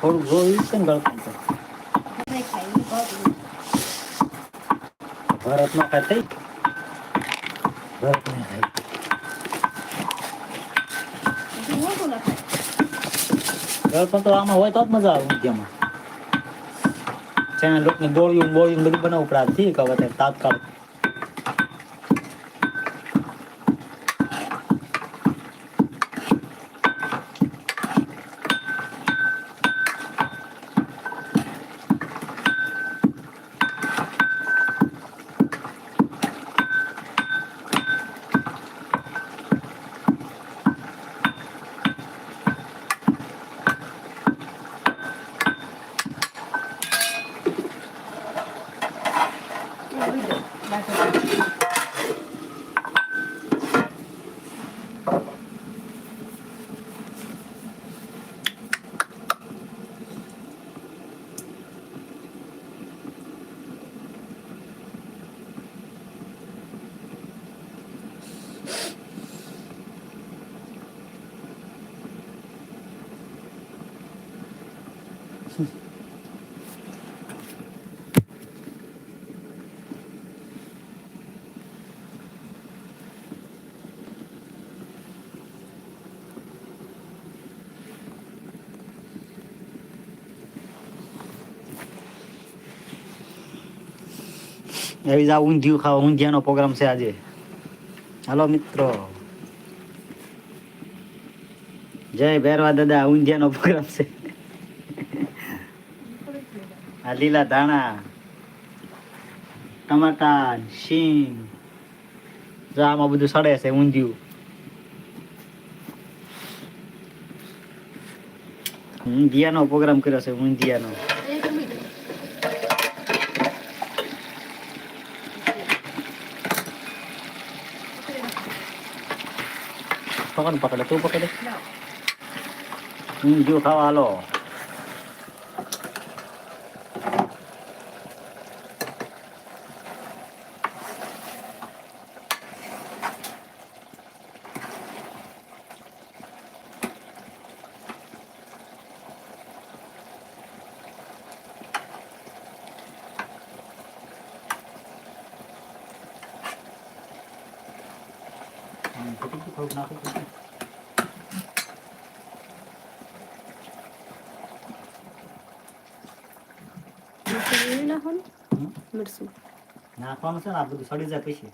થોડું જોયું છે ને ગળપણ તો ભારતમાં ગળપણ આમાં હોય તો જ મજા આવે ઊંધિયામાં. છે લોકોને દોળ્યું બોળ્યું બધું બનાવવું પડે. ઠીક હવે તાત્કાલિક. એવી જ આ ઊંધિયું ખાવા, ઊંધિયાનો પ્રોગ્રામ છે આજે. હાલો મિત્રો. જય ભૈરવા દાદા ઊંધિયાનો પ્રોગ્રામ છે. આ લીલા ધાણા, ટમાટા, શીંગ. આમાં બધું સડે છે ઊંધિયું. ઊંધિયાનો પ્રોગ્રામ કર્યો છે, ઊંધિયાનો. કોણ પકડે. તું પકડે. ઊંધિયું ખાવા હાલો. મરસું નાખવાનું છે ને આ બધું સડી જાય પછી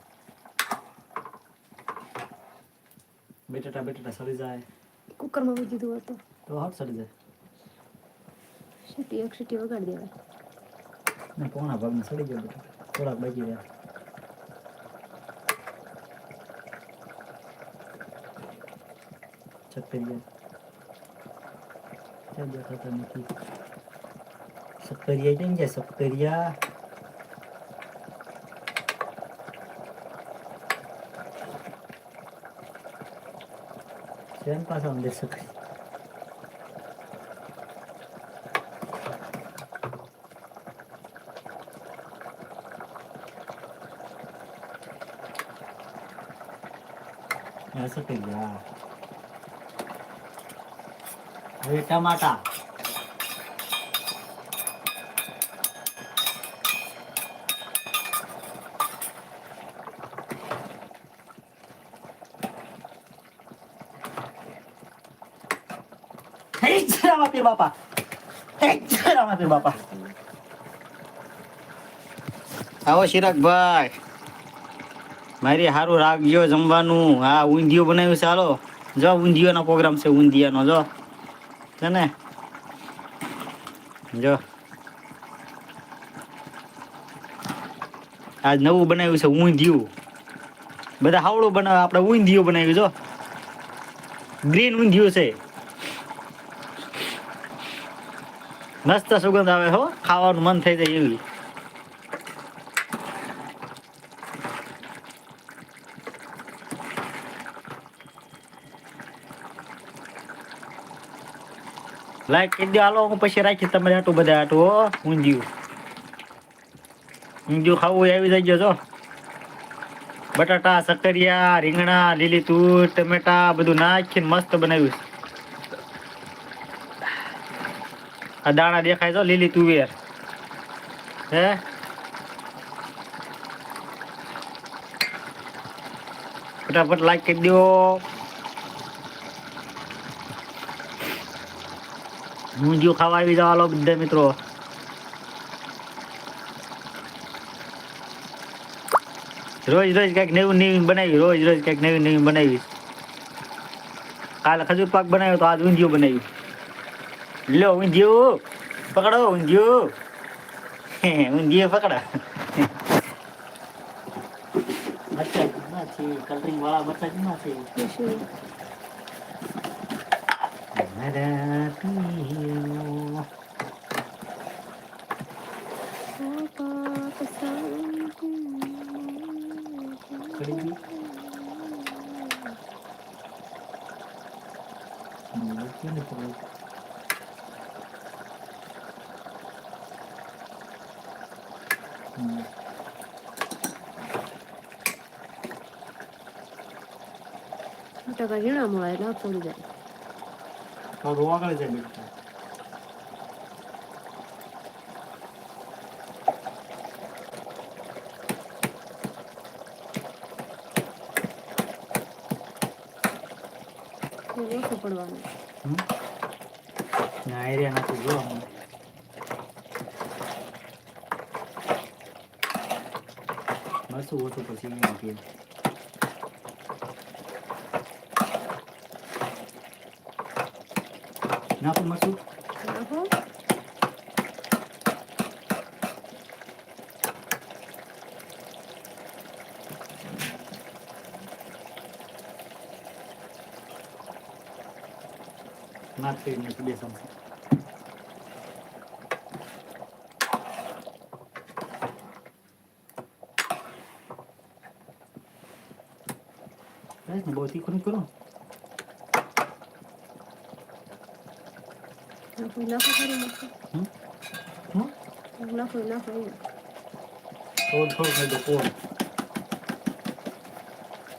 બટેટા બેટાટા સડી જાય કુકરમાં મૂકી દીધું હતું તો હટ સડી જાય સીટી એક સીટી વગાડી દેવાય ને પોણા ભાગમાં સડી ગયો થોડાક બાકી જાય સક્કરિયા ક્યાં દેખાતા નથી સક્કરિયા કેમ ગયા સક્કરિયા શેન પાછા અંદર સક્કરિયા આ સક્કરિયા હવે ટમાટા. આવો ચિરાગભાઈ મારી હારું રાખજો જમવાનું. હા ઊંધિયું બનાવ્યું છે, હાલો. જો ઊંધિયાનો પ્રોગ્રામ છે, ઊંધિયાનો, જો. છે ને જો. આજ નવું બનાવ્યું છે ઊંધિયું. બધા હાવડું બનાવે આપણે ઊંધિયું બનાવ્યું, જો. ગ્રીન ઊંધિયું છે. મસ્ત સુગંધ આવે હો, ખાવાનું મન થઈ જાય એવી. લાઈક કરી દો હાલો હું પછી રાખી તમારે આટલું બધા આટલું હો ઊંધિયું ઊંધિયું ખાવું હોય આવી જજો જો બટાટા સકરિયા રીંગણા લીલી તૂર ટમેટા બધું નાખીને મસ્ત બનાવ્યું છે. આ દાણા દેખાય તો લીલી તુવેર હે ફટાફટ લાઈક કરી દો ઊંધિયું ખાવા આવી જાવ બધા મિત્રો. રોજ રોજ કંઈક નવું નવી બનાવી, રોજ રોજ કંઈક નવી નવી બનાવી. કાલે ખજૂર પાક બનાવ્યો તો આજ ઊંધિયું બનાવ્યું. લો ઊંધિયું, પકડો ઊંધિયું. ઊંધિયું પકડો. મરચાં ના છે કલરિંગ વાળા મરચાં ના છે એ શું મારા પિયો. પડી ગઈ? હમ, કેમ નહીં પકડ્યું? હમ. ટકા ઝીણા મળે એટલે હાથ પડી જાય થોડું આગળ જાય બેટા પડવાનું? ના એરિયા નથી જોવા મરસું ઓછું પછી આપીએ નાખું મરસું નાખો નાખી નથી બે ચમચી બસ ને બહુ તીખું નહીં કરું કોણ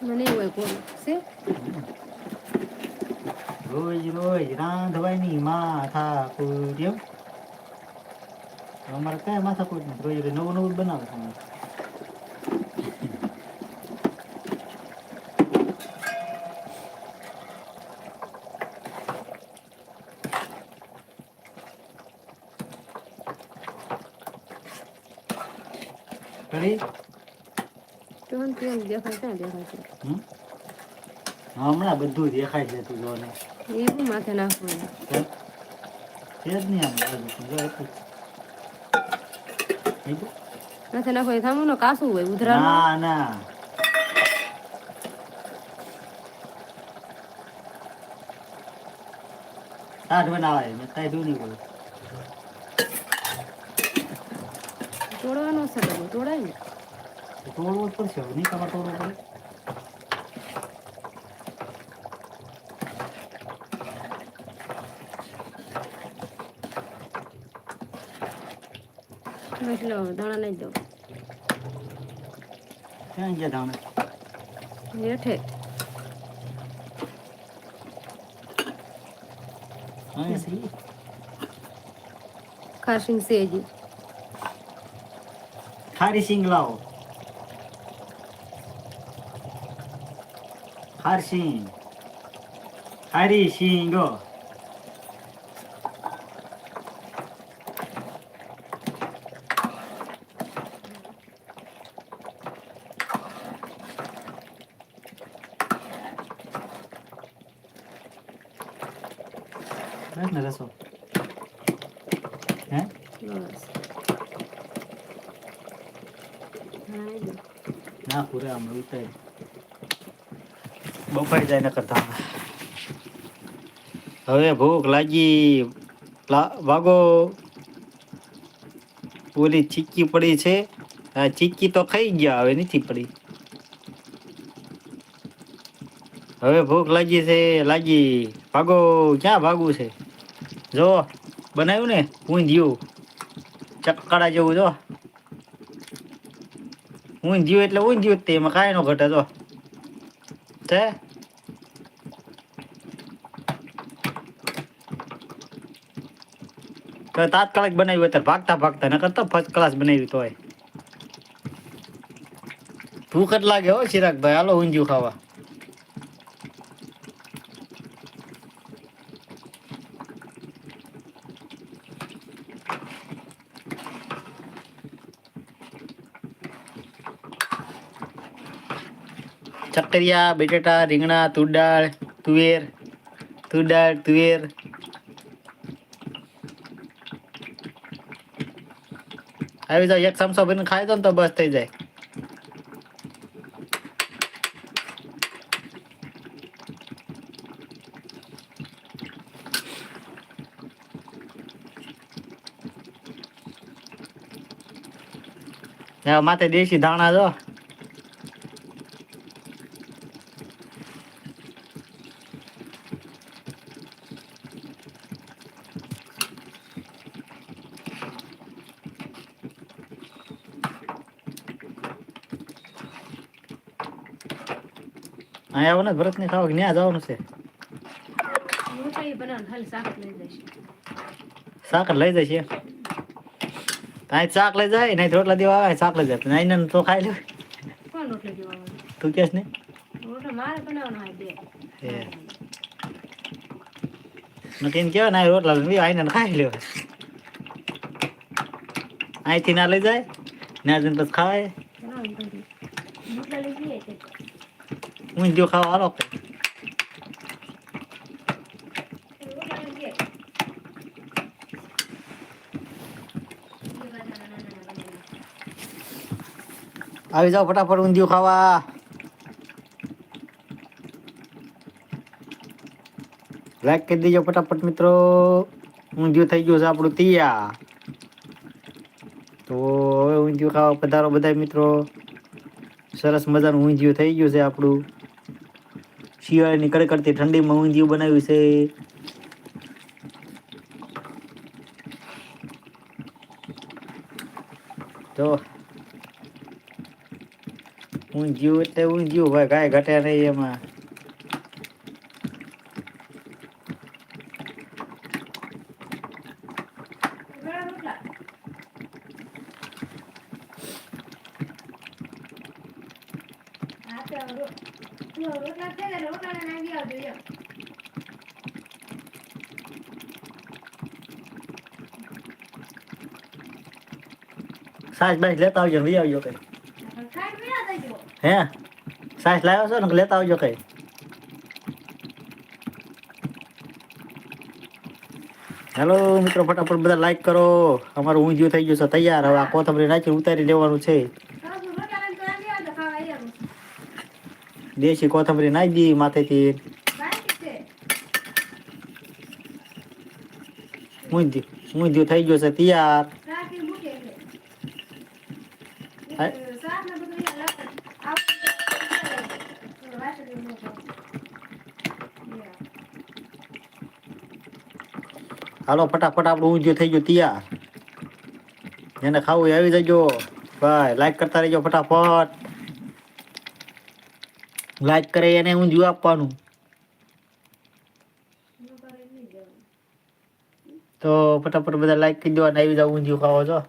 મને એવું કોણ છે રોજ રોજ રાંધવાની માથા કૂટ્યો અમારે કઈ માથા કૂટ નથી રોજ રોજ નવું નવું બનાવે છે અમારે. કરી કેમ દેખાય ક્યાં દેખાય છે? હમણાં બધું દેખાય છે તું જોને. એ માથે નાખવું છે જ નહીં આમ બધું તું જો એટલું જ. નહીં તો? માથે નાખો એ થામું નો કાસું હોય ઉધરા ના ના. શાક બનાવાય મેં કાંઈ દૂર નહીં બોલું. તોડવાનો છે ડબ્બો તોડાય ને. તોડવો જ પડશે હવે નહીં તમારે તોડવો પડે. એટલે દાણા નહીં દઉં. ક્યાં ગયા ધાણે હેઠે. અહીં સી Harising Lau. Harsing. Hari Shingo. That's not Huh? Eh? ના, પૂરે આમ ઉતારી બફાઈ જાય ન કરતા હવે ભૂખ લાગી. વાગો ઓલી ચીક્કી પડી છે. આ ચીક્કી તો ખાઈ ગયા, હવે નથી પડી. હવે ભૂખ લાગી છે, લાગી. ભાગો ક્યાં ભાગવું છે? જો, બનાવ્યું ને, ઊંધિયું. ચક્કડા જેવું, જો. ઊંધિયું એટલે ઊંધ્યું જ તે, એમાં કાંઈ નો ઘટે, જો. છે? તો તાત્કાલિક બનાવ્યું અત્યારે ભાગતા ભાગતા ન કરતો ફર્સ્ટ ક્લાસ બનાવ્યું તોય. ભૂખ જ લાગે હો, ચિરાગભાઈ. હાલો ઊંધિયું ખાવા. ચકરિયા, બટેટા, રીંગણા તુડાળ તુવેર તુડાળ તુવેર. આવી જાવ એક ચમચો ભરીને ખાઈ દો ને તો બસ થઈ જાય. માથે દેશી ધાણા જો. અહીંયા આવો ને ભરત ને ખાવ ત્યાં જવાનું છે? શાક લઈ જશે ત્યાં શાક લઈ જાય નહીં રોટલા દેવા આવે શાક લઈ જાય. નહીં તો ખાઈ લે. તું કેસ ને? નકીન કેવાય ને રોટલા આઈને ખાઈ લે અહીંથી ના લઈ જાય ના જઈને પછી ખાય બનાવવાનું પછી રોટલા લઈ જઈએ તે હું જો ખાવા જઈએ આવી જાઓ ફટાફટ ઊંધિયું ખાવા લાઈક કરી દેજો ફટાફટ મિત્રો ઊંધિયું થઈ ગયું છે આપણું તૈયાર તો હવે ઊંધિયું ખાવા પધારો બધા મિત્રો સરસ મજાનું ઊંધિયું થઈ ગયું છે આપણું શિયાળાની કડકડતી ઠંડીમાં ઊંધિયું બનાવ્યું છે. તો ઊંધિયું એટલે ઊંધિયું, ભાઈ, કાંઈ ઘટે નહીં એમાં ઘણા રોટલા હા તો રો- જો રોટલા છે ને રોટલા ને નાખી આવજો એમ. સાસ બાસ લેતા આવજો લઈ આવજો કઈ. હે સાસ લાવ્યો છો ને લેતા આવજો કઈ હેલો મિત્રો, ફટાફટ બધા લાઈક કરો. અમારું ઊંધિયું થઈ ગયું છે, તૈયાર. હવે આ કોથમરી નાખી ઉતારી લેવાનું છે. દેશી કોથમરી નાખી દી માથેથી. ઊંધિયું ઊંધિયું થઈ ગયું છે, તૈયાર રાખી મૂકે એટલે. હા? એ શાક ને બધું અહીંયા લાવતા. આવું તો વાસળી મૂકો. Yeah. હાલો ફટાફટ આપણું ઊંધિયું થઈ ગયું તૈયાર. એને ખાવું આવી જજો. ભાઈ લાઈક કરતા રહેજો ફટાફટ. લાઈક કરે એને ઊંધિયું આપવાનું. તો ફટાફટ બધા લાઈક કરી દો અને આવી જાવ ઊંધિયું ખાવો છો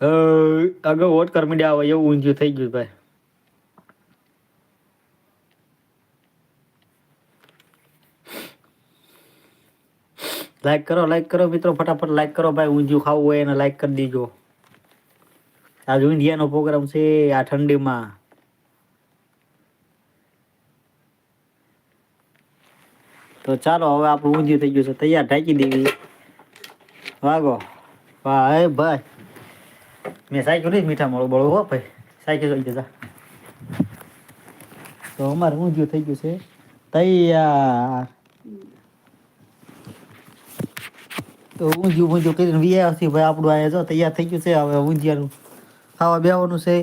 અ, આગળ વોટ કર મીડિયા આવે એવું ઊંધ્યું થઈ ગયું ભાઈ. લાઈક કરો લાઈક કરો મિત્રો ફટાફટ લાઈક કરો ભાઈ ઊંધિયું ખાવું હોય એને લાઈક કરી દીજો. આજ ઊંધિયાનો પ્રોગ્રામ છે આ ઠંડીમાં. તો ચાલો હવે આપણું ઊંધિયું થઈ ગયું છે. તૈયાર ઢાંકી દેવી. વાગો. ભાઈ ભાઈ. મેં સાયકલ નહીં મીઠા મળો બળો હો ભાઈ સાયકલ જોઈ જતા તો અમારે ઊંધિયું થઈ ગયું છે તૈયાર તો ઊંધિયું ઊંધિયું કરીને વી આવ્યા છીએ ભાઈ આપણું અહીંયા જો તૈયાર થઈ ગયું છે હવે ઊંધિયાનું ખાવા બેવાનું છે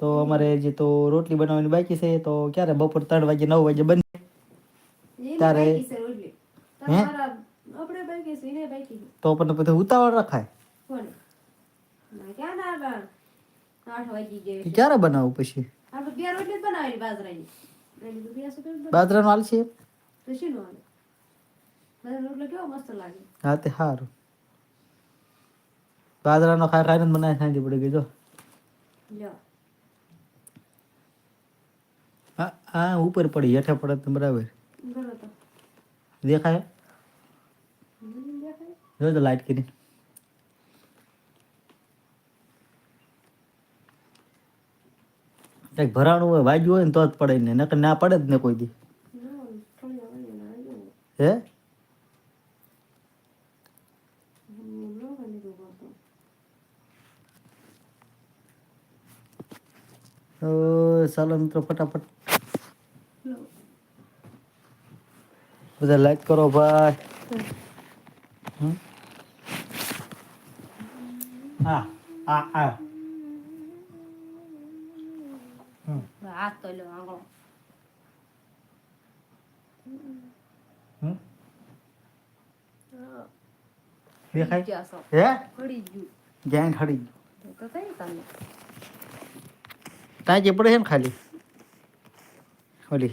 તો અમારે જે તો રોટલી બનાવવાની બાકી છે તો ક્યારે બપોર ત્રણ વાગે નવ વાગે બને ત્યારે. હે? તો પણ પછી ઉતાવળ રખાય કોને? ના, ક્યાં ના આગળ? આઠ વાગી ગયા એ છે. ક્યારે બનાવું પછી? બાજરાની. હાલ છે? હા તે સારું બાજરાનો ખાઈ ખાઈને મને સાંજે પડી ગઈ જો. હા હા ઉપર પડી હેઠે પડે તો બરાબર. દેખાય? દેખાય? જો તો લાઈટ કરી. કંઈક ભરાણું હોય, વાગ્યું હોય ને તો જ પડે ને, નકર ના પડે જ ને કોઈ દી. હે ચાલો મિત્રો, ફટાફટ બધા લાઈક કરો ભાઈ? હા આ હા હાથ તો લ્યો આંગળો દેખાય ગયા. હે પડી ગયું ગેંગ ખડી તો તો કઈ તમે તાજે પડે છે ને ખાલી ઓલી